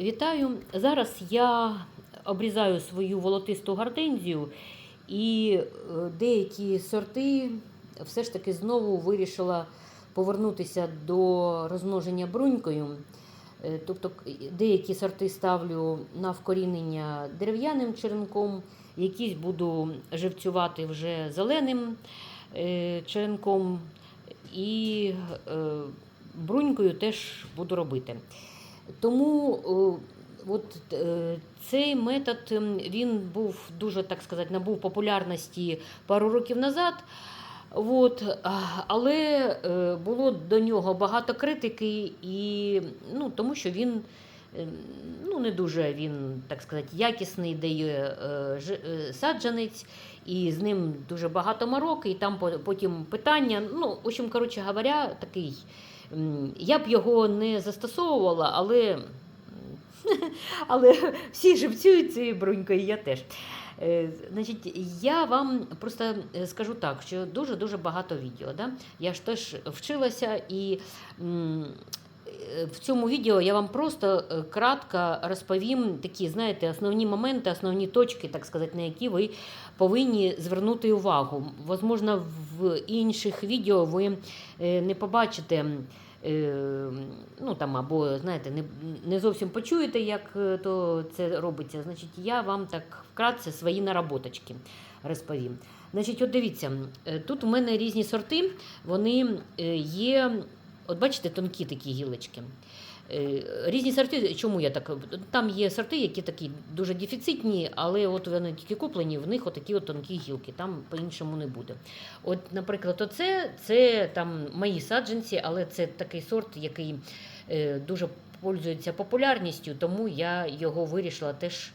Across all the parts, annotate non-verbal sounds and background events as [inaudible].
Вітаю! Зараз я обрізаю свою волотисту гортензію і е, деякі сорти все ж таки знову вирішила повернутися до розмноження брунькою. Е, Тобто деякі сорти ставлю на вкорінення дерев'яним черенком, якісь буду живцювати вже зеленим е, черенком і брунькою теж буду робити. Тому е, от, е, цей метод ем, він був дуже, так сказати, набув популярності пару років назад. От, але е, було до нього багато критики, і, ну, тому що він ем, ну, не дуже він, так сказати, якісний дає саджанець, і з ним дуже багато мороки, і там по- потім питання. Ну, в общем, коротше говоря, такий. Я б його не застосовувала, але, [laughs] але всі живцюють цією брунькою, я теж. Е, Значить, я вам просто е, скажу так, що дуже-дуже багато відео. Да? Я ж теж вчилася і. е, В цьому відео я вам просто кратко розповім такі, знаєте, основні моменти, основні точки, так сказати, на які ви повинні звернути увагу. Возможно, в інших відео ви не побачите. Е, Ну там або знаєте, не, не зовсім почуєте, як е, то це робиться. Значить, я вам так вкратце свої наработочки розповім. Значить, от дивіться, е, тут у мене різні сорти, вони е, є, от бачите, тонкі такі гілочки. Е, Різні сорти, чому я так? Там є сорти, які такі дуже дефіцитні, але от вони тільки куплені, в них отакі от тонкі гілки, там по-іншому не буде. От, наприклад, оце це там мої саджанці, але це такий сорт, який е, дуже пользується популярністю, тому я його вирішила теж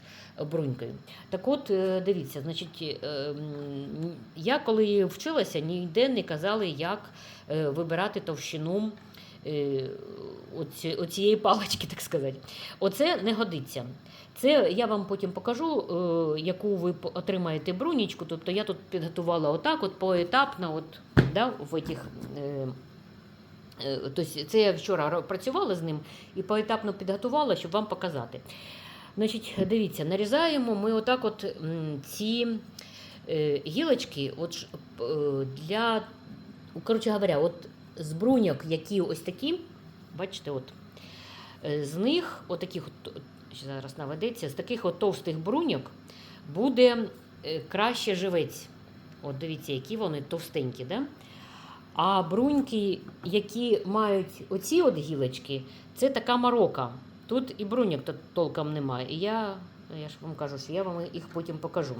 брунькою. Так от, е, дивіться, значить, я коли вчилася, ніде не казали, як вибирати товщину оці- оцієї палички, так сказати. Оце не годиться. Це я вам потім покажу, е, яку ви отримаєте брунічку. Тобто я тут підготувала отак, от поетапно, от, да, в этих, е, е, тобто це я вчора працювала з ним і поетапно підготувала, щоб вам показати. Значить, дивіться, нарізаємо ми отак от ці е, гілочки от, е, для, коротше говоря, от з бруньок, які ось такі, бачите, от, е, з них, отаких, от, зараз наведеться, з таких от товстих бруньок буде е, краще живець. От дивіться, які вони товстенькі, да? А бруньки, які мають оці от гілочки, це така морока. Тут і бруньок толком немає. І я, я ж вам кажу, що я вам їх потім покажу.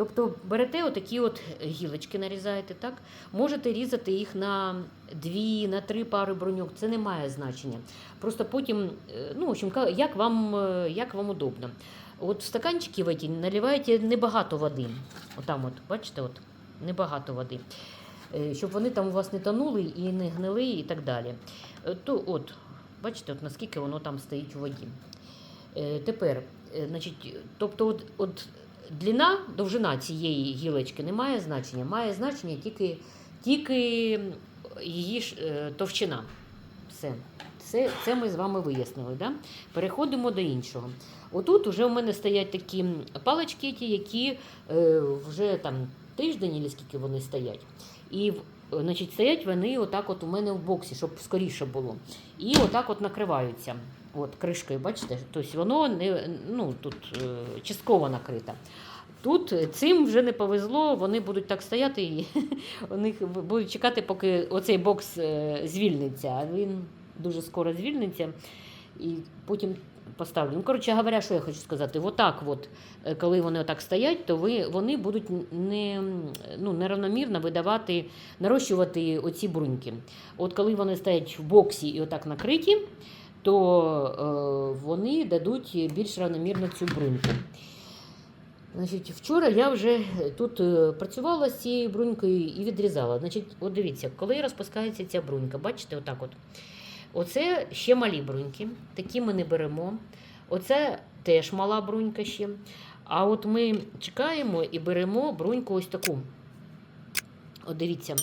Тобто берете отакі от гілочки, нарізаєте, так? Можете різати їх на дві, на три пари бруньок, це не має значення. Просто потім, е, ну, в общем, як вам, е, як вам удобно. От в стаканчики в эти наливаєте небагато води. Отам, от, бачите, от, небагато води. Е, Щоб вони там у вас не тонули і не гнили, і так далі. То от, бачите, от наскільки воно там стоїть у воді. Тепер, значить, тобто, от, от длина, довжина цієї гілочки не має значення. Має значення тільки, тільки її е, товщина. Все. Це, це ми з вами вияснили. Да? Переходимо до іншого. Отут вже у мене стоять такі палички, ті, які е, вже там тиждень, і скільки вони стоять. І значить, стоять вони отак от у мене в боксі, щоб скоріше було. І отак от накриваються. От кришкою, бачите? Тобто воно не, ну, тут е, частково накрите. Тут цим вже не повезло, вони будуть так стояти і [laughs] у них будуть чекати, поки оцей бокс е, звільниться. А він дуже скоро звільниться. І потім поставлю. Ну, коротше говоря, що я хочу сказати, отак, от, е, коли вони отак стоять, то ви, вони будуть не, ну, неравномірно видавати, нарощувати оці бруньки. От коли вони стоять в боксі і отак накриті, то е, вони дадуть більш равномірно цю бруньку. Значить, вчора я вже тут е, працювала з цією брунькою і відрізала. Значить, от дивіться, коли розпускається ця брунька, бачите, отак от. Оце ще малі бруньки, такі ми не беремо. Оце теж мала брунька ще. А от ми чекаємо і беремо бруньку ось таку. От дивіться,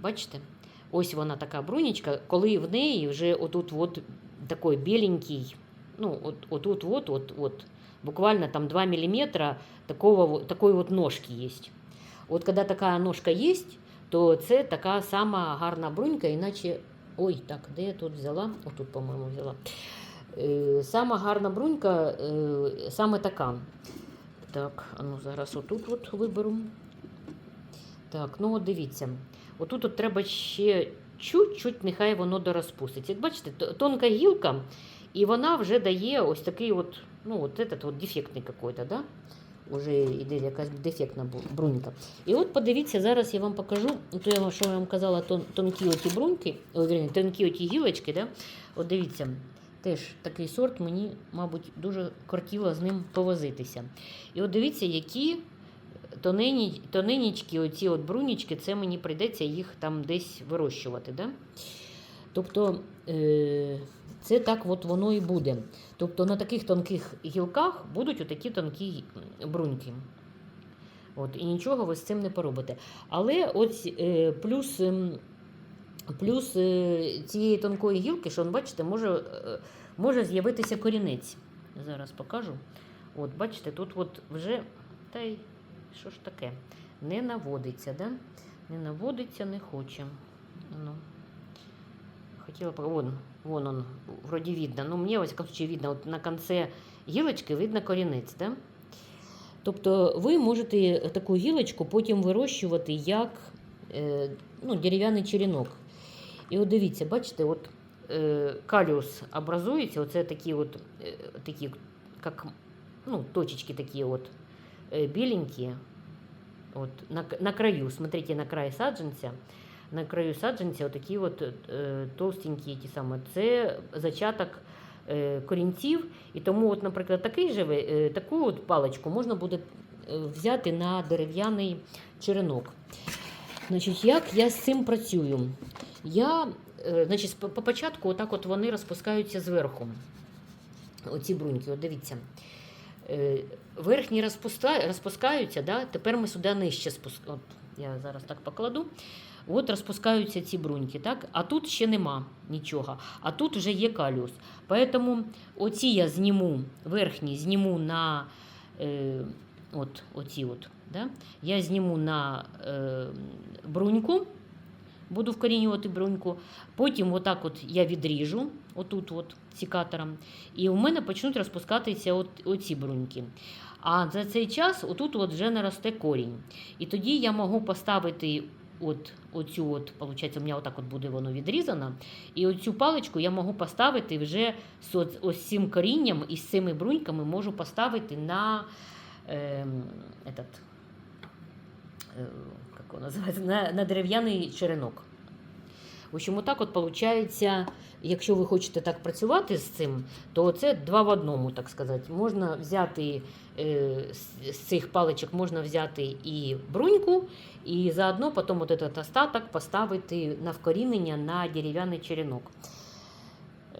бачите? Ось вона така брунічка, коли в неї вже отут от такий біленький ну, от, от, от, от, от, от, буквально там 2 мм такого, вот- такої ножки є. От коли така ножка є, то це така сама гарна брунька, іначе. Ой, так, де я тут взяла? Отут, по-моєму, взяла. Е, сама гарна брунька, е, саме така. Так, ну зараз отут от виберу. Так, ну от дивіться. Отут от треба ще чуть-чуть, нехай воно дорозпуститься. Як бачите, тонка гілка, і вона вже дає ось такий от, ну, от этот от дефектний какой-то, да? Уже йде якась дефектна брунька. І от подивіться, зараз я вам покажу, то я, вам- що я вам казала, тон, тонкі оті бруньки, о, вірні, тонкі оті гілочки, да? от дивіться, теж такий сорт, мені, мабуть, дуже кортіло з ним повозитися. І от дивіться, які тонені, тоненічкі оці от брунічки, це мені прийдеться їх там десь вирощувати. Да? Тобто е, це так от воно і буде. Тобто на таких тонких гілках будуть отакі тонкі бруньки. От, і нічого ви з цим не поробите. Але ось е, плюс, ем, плюс е, цієї тонкої гілки, що бачите, може, може з'явитися корінець. Зараз покажу. От, бачите, тут от вже. Та й що ж таке? Не наводиться, да? Не наводиться, не хоче. Ну. Хотела по- вон, вон он, вроде видно. Ну, во всяком случае, видно, от на конце гілочки видно корінець, да? Тобто ви можете таку гілочку потім вирощувати як е, ну, дерев'яний черенок. І от дивіться, бачите, от е, каліус образується, оце такі от, е, такі, як, ну, точечки такі от, беленькие, вот на, на краю, смотрите, на край саджанця, на краю саджанця отакі от е, толстенькі ті самі. Це зачаток е, корінців, і тому, от, наприклад, такий же, ви- е, таку от паличку можна буде е, взяти на дерев'яний черенок. Значить, як я з цим працюю? Я, е, по початку отак от вони розпускаються зверху. Оці бруньки, от дивіться. Е, Верхні розпускаються, да? тепер ми сюди нижче спускаємо. Я зараз так покладу. От розпускаються ці бруньки, так? а тут ще нема нічого. А тут вже є каліус. Поэтому оці я зніму, верхні зніму на е, от, оці от, да? я зніму на е, бруньку, буду вкорінювати бруньку. Потім отак от я відріжу, отут от секатором, і у мене почнуть розпускатися от, оці бруньки. А за цей час отут от вже наросте корінь. І тоді я можу поставити от, оцю, от, виходить, у мене отак от буде воно відрізано. І оцю паличку я можу поставити вже з ось цим корінням і з цими бруньками можу поставити на ем, этот, е, як його називається, на, на дерев'яний черенок. В общем, отак от виходить, якщо ви хочете так працювати з цим, то це два в одному, так сказати. Можна взяти е, з- цих паличок можна взяти і бруньку, і заодно потім от этот остаток поставити на вкорінення на дерев'яний черенок.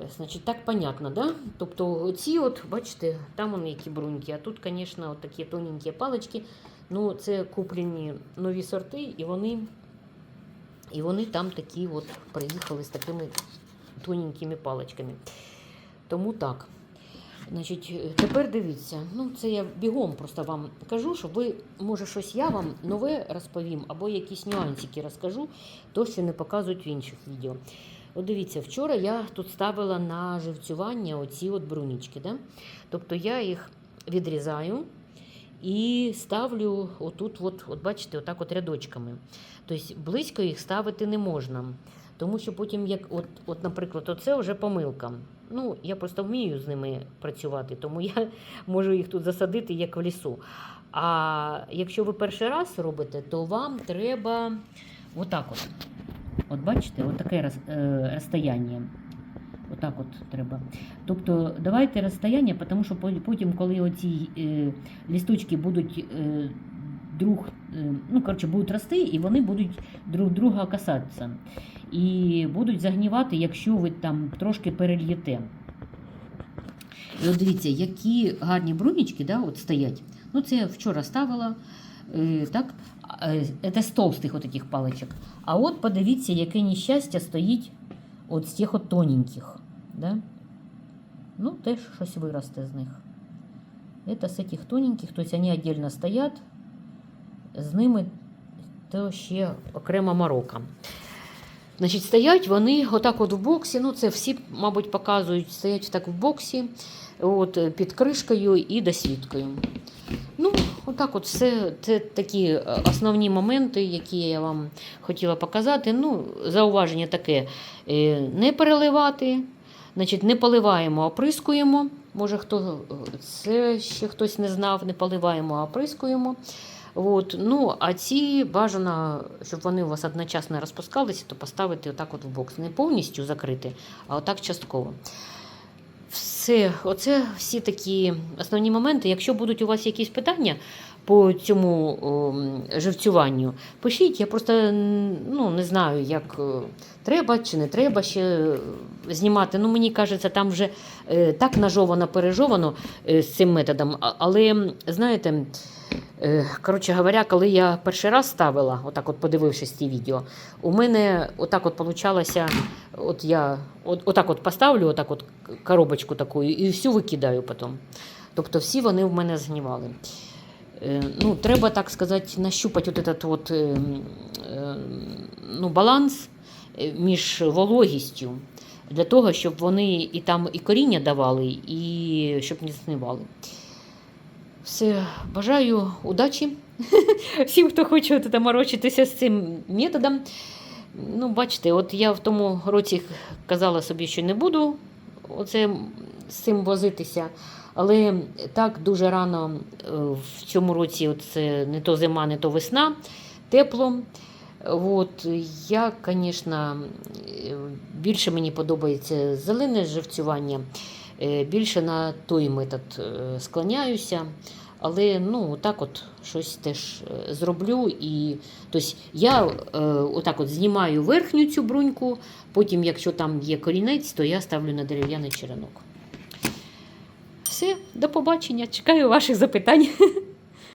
Е, Значить, так понятно, да? Тобто оці от, бачите, там вони які бруньки, а тут, звісно, такі тоненькі палички. Ну, це куплені нові сорти, і вони, і вони там такі от приїхали з такими тоненькими паличками. Тому так. Значить, тепер дивіться, ну це я бігом просто вам кажу, щоб ви, може, щось я вам нове розповім, або якісь нюансики розкажу, то, що не показують в інших відео. От дивіться, вчора я тут ставила на живцювання оці от брунічки. Да? Тобто я їх відрізаю і ставлю отут, от, от бачите, отак от рядочками. Тобто близько їх ставити не можна. Тому що потім, як, от, от, наприклад, оце вже помилка. Ну, я просто вмію з ними працювати, тому я [laughs] можу їх тут засадити як в лісу. А якщо ви перший раз робите, то вам треба отак от. От бачите, от таке е, розстояння. Отак от треба. Тобто давайте розстояння, тому що потім, коли оці е, лісточки будуть е, друг, е, ну, коротше, будуть рости, і вони будуть друг друга касатися. І будуть загнівати, якщо ви там трошки перельєте. І от дивіться, які гарні брунічки да, от стоять. Ну, це я вчора ставила. Е, так, е, це з товстих от таких паличок. А от подивіться, яке нещастя стоїть от з тих от тоненьких. Да? ну, теж щось виросте з них. Це з цих тоненьких, тобто вони віддільно стоять, з ними то ще окрема морока. Значить, стоять вони отак от в боксі, ну це всі, мабуть, показують, стоять так в боксі, от, під кришкою і досвідкою. Ну, отак от все це такі основні моменти, які я вам хотіла показати. Ну, зауваження таке: е, не переливати, значить, не поливаємо, оприскуємо. Може, хто е, це ще хтось не знав, не поливаємо, оприскуємо. От, ну, а ці бажано, щоб вони у вас одночасно розпускалися, то поставити отак от в бокс. Не повністю закрити, а отак частково. Все, оце всі такі основні моменти. Якщо будуть у вас якісь питання по цьому о, живцюванню, пишіть. Я просто ну, не знаю, як е, треба чи не треба ще е, знімати. Ну, мені кажеться, там вже е, так нажовано, пережовано з цим методом. Але знаєте. Е, Коротше говоря, коли я перший раз ставила, отак от подивившись ті відео, у мене отак от получалося, от я от, отак от поставлю, отак от коробочку таку, і всю викидаю потім. Тобто всі вони в мене згнівали. Е, Ну, треба, так сказати, нащупати от этот от, е, е, ну, баланс е, між вологістю для того, щоб вони і там і коріння давали, і щоб не згнивали. Все, бажаю удачі [laughs] всім, хто хоче от морочитися з цим методом. Ну, бачите, от я в тому році казала собі, що не буду оце з цим возитися. Але так дуже рано е, в цьому році це не то зима, не то весна, тепло. От, я, звісно, більше мені подобається зелене живцювання, е, більше на той метод е, склоняюся. Але ну, так от щось теж е, зроблю. І, тобто, я е, отак от знімаю верхню цю бруньку, потім, якщо там є корінець, то я ставлю на дерев'яний черенок. Все, до побачення. Чекаю ваших запитань. [laughs]